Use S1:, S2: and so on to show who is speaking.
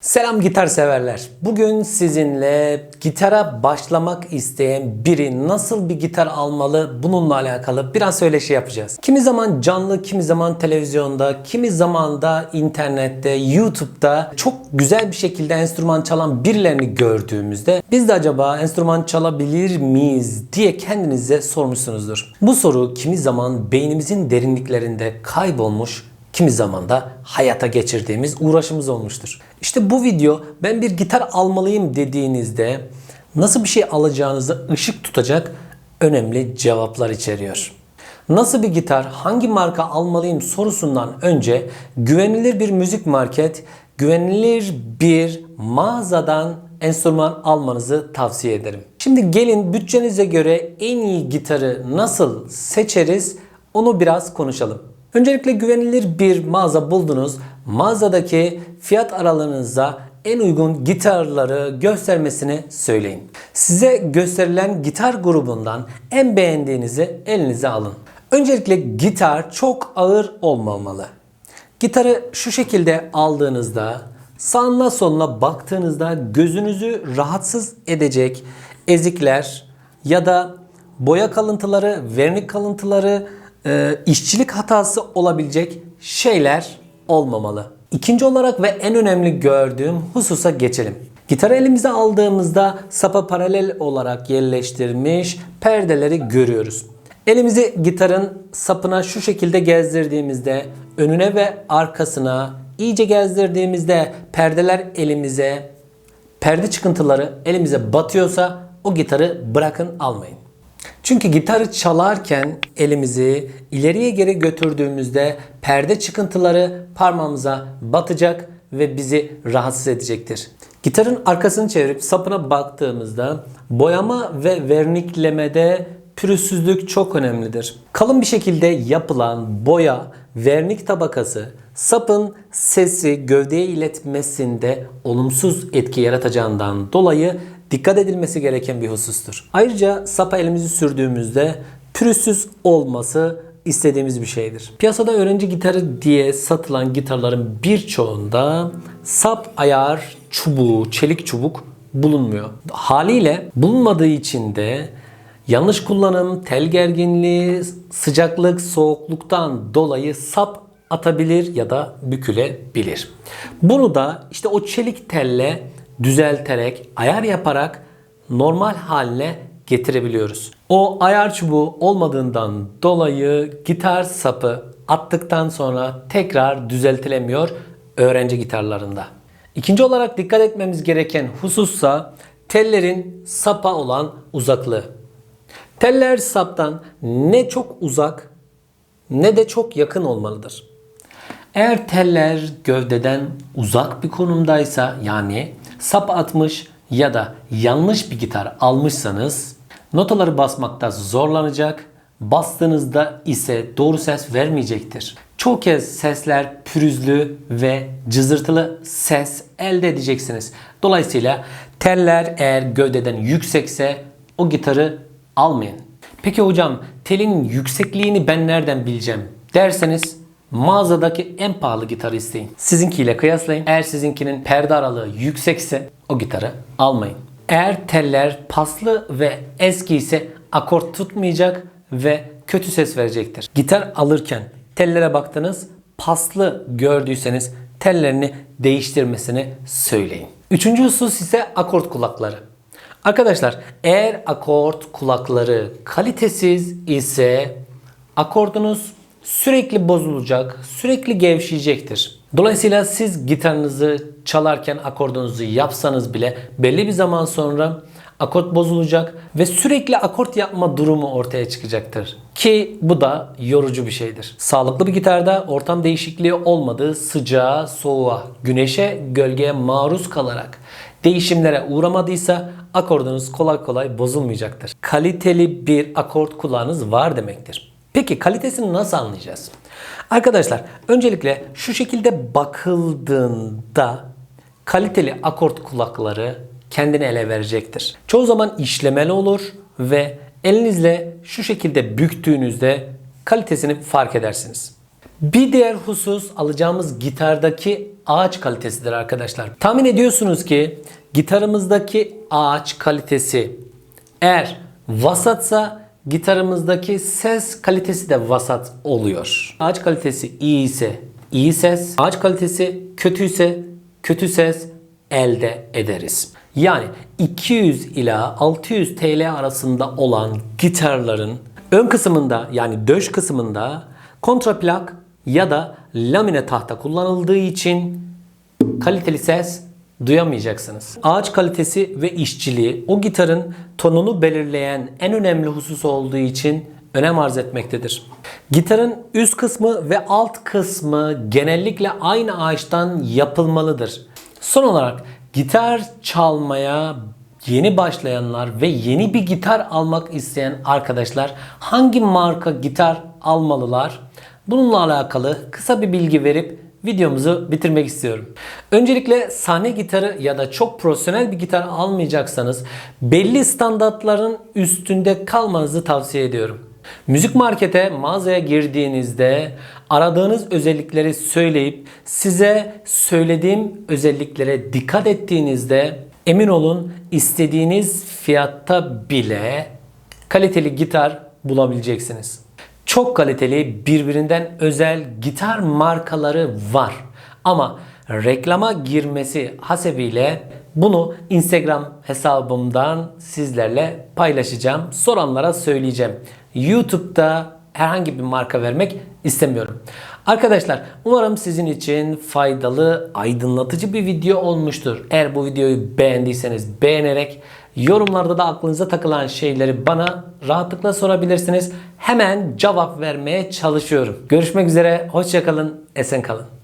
S1: Selam gitar severler. Bugün sizinle gitara başlamak isteyen biri nasıl bir gitar almalı bununla alakalı biraz söyleşi yapacağız. Kimi zaman canlı, kimi zaman televizyonda, kimi zaman da internette, YouTube'da çok güzel bir şekilde enstrüman çalan birilerini gördüğümüzde biz de acaba enstrüman çalabilir miyiz diye kendinize sormuşsunuzdur. Bu soru kimi zaman beynimizin derinliklerinde kaybolmuş kimi zaman da hayata geçirdiğimiz uğraşımız olmuştur. İşte bu video ben bir gitar almalıyım dediğinizde nasıl bir şey alacağınızı ışık tutacak önemli cevaplar içeriyor. Nasıl bir gitar, hangi marka almalıyım sorusundan önce güvenilir bir müzik market, güvenilir bir mağazadan enstrüman almanızı tavsiye ederim. Şimdi gelin bütçenize göre en iyi gitarı nasıl seçeriz onu biraz konuşalım. Öncelikle güvenilir bir mağaza buldunuz. Mağazadaki fiyat aralığınıza en uygun gitarları göstermesini söyleyin. Size gösterilen gitar grubundan en beğendiğinizi elinize alın. Öncelikle gitar çok ağır olmamalı. Gitarı şu şekilde aldığınızda sağına soluna baktığınızda gözünüzü rahatsız edecek ezikler ya da boya kalıntıları, vernik kalıntıları, e, işçilik hatası olabilecek şeyler olmamalı. İkinci olarak ve en önemli gördüğüm hususa geçelim. Gitarı elimize aldığımızda sapa paralel olarak yerleştirmiş perdeleri görüyoruz. Elimizi gitarın sapına şu şekilde gezdirdiğimizde önüne ve arkasına iyice gezdirdiğimizde perdeler elimize perde çıkıntıları elimize batıyorsa o gitarı bırakın almayın. Çünkü gitarı çalarken elimizi ileriye geri götürdüğümüzde perde çıkıntıları parmağımıza batacak ve bizi rahatsız edecektir. Gitarın arkasını çevirip sapına baktığımızda boyama ve verniklemede pürüzsüzlük çok önemlidir. Kalın bir şekilde yapılan boya, vernik tabakası sapın sesi gövdeye iletmesinde olumsuz etki yaratacağından dolayı dikkat edilmesi gereken bir husustur. Ayrıca sapa elimizi sürdüğümüzde pürüzsüz olması istediğimiz bir şeydir. Piyasada öğrenci gitarı diye satılan gitarların birçoğunda sap ayar çubuğu, çelik çubuk bulunmuyor. Haliyle bulunmadığı için de yanlış kullanım, tel gerginliği, sıcaklık, soğukluktan dolayı sap atabilir ya da bükülebilir. Bunu da işte o çelik telle düzelterek, ayar yaparak normal haline getirebiliyoruz. O ayar çubuğu olmadığından dolayı gitar sapı attıktan sonra tekrar düzeltilemiyor öğrenci gitarlarında. İkinci olarak dikkat etmemiz gereken husussa tellerin sapa olan uzaklığı. Teller saptan ne çok uzak ne de çok yakın olmalıdır. Eğer teller gövdeden uzak bir konumdaysa yani sap atmış ya da yanlış bir gitar almışsanız notaları basmakta zorlanacak, bastığınızda ise doğru ses vermeyecektir. Çoğu kez sesler pürüzlü ve cızırtılı ses elde edeceksiniz. Dolayısıyla teller eğer gövdeden yüksekse o gitarı almayın. Peki hocam telin yüksekliğini ben nereden bileceğim derseniz mağazadaki en pahalı gitarı isteyin. Sizinkiyle kıyaslayın. Eğer sizinkinin perde aralığı yüksekse o gitarı almayın. Eğer teller paslı ve eski ise akort tutmayacak ve kötü ses verecektir. Gitar alırken tellere baktınız paslı gördüyseniz tellerini değiştirmesini söyleyin. Üçüncü husus ise akort kulakları. Arkadaşlar eğer akort kulakları kalitesiz ise akordunuz sürekli bozulacak, sürekli gevşeyecektir. Dolayısıyla siz gitarınızı çalarken akordunuzu yapsanız bile belli bir zaman sonra akort bozulacak ve sürekli akort yapma durumu ortaya çıkacaktır. Ki bu da yorucu bir şeydir. Sağlıklı bir gitarda ortam değişikliği olmadığı sıcağa, soğuğa, güneşe, gölgeye maruz kalarak değişimlere uğramadıysa akordunuz kolay kolay bozulmayacaktır. Kaliteli bir akort kulağınız var demektir. Peki kalitesini nasıl anlayacağız? Arkadaşlar öncelikle şu şekilde bakıldığında kaliteli akort kulakları kendini ele verecektir. Çoğu zaman işlemeli olur ve elinizle şu şekilde büktüğünüzde kalitesini fark edersiniz. Bir diğer husus alacağımız gitardaki ağaç kalitesidir arkadaşlar. Tahmin ediyorsunuz ki gitarımızdaki ağaç kalitesi eğer vasatsa gitarımızdaki ses kalitesi de vasat oluyor. Ağaç kalitesi iyi ise iyi ses, ağaç kalitesi kötüyse kötü ses elde ederiz. Yani 200 ila 600 TL arasında olan gitarların ön kısmında yani döş kısmında kontraplak ya da lamine tahta kullanıldığı için kaliteli ses duyamayacaksınız. Ağaç kalitesi ve işçiliği o gitarın tonunu belirleyen en önemli husus olduğu için önem arz etmektedir. Gitarın üst kısmı ve alt kısmı genellikle aynı ağaçtan yapılmalıdır. Son olarak gitar çalmaya yeni başlayanlar ve yeni bir gitar almak isteyen arkadaşlar hangi marka gitar almalılar? Bununla alakalı kısa bir bilgi verip videomuzu bitirmek istiyorum. Öncelikle sahne gitarı ya da çok profesyonel bir gitar almayacaksanız belli standartların üstünde kalmanızı tavsiye ediyorum. Müzik markete, mağazaya girdiğinizde aradığınız özellikleri söyleyip size söylediğim özelliklere dikkat ettiğinizde emin olun istediğiniz fiyatta bile kaliteli gitar bulabileceksiniz. Çok kaliteli birbirinden özel gitar markaları var. Ama reklama girmesi hasebiyle bunu Instagram hesabımdan sizlerle paylaşacağım. Soranlara söyleyeceğim. YouTube'da herhangi bir marka vermek istemiyorum. Arkadaşlar umarım sizin için faydalı, aydınlatıcı bir video olmuştur. Eğer bu videoyu beğendiyseniz beğenerek yorumlarda da aklınıza takılan şeyleri bana rahatlıkla sorabilirsiniz. Hemen cevap vermeye çalışıyorum. Görüşmek üzere, hoşçakalın, esen kalın.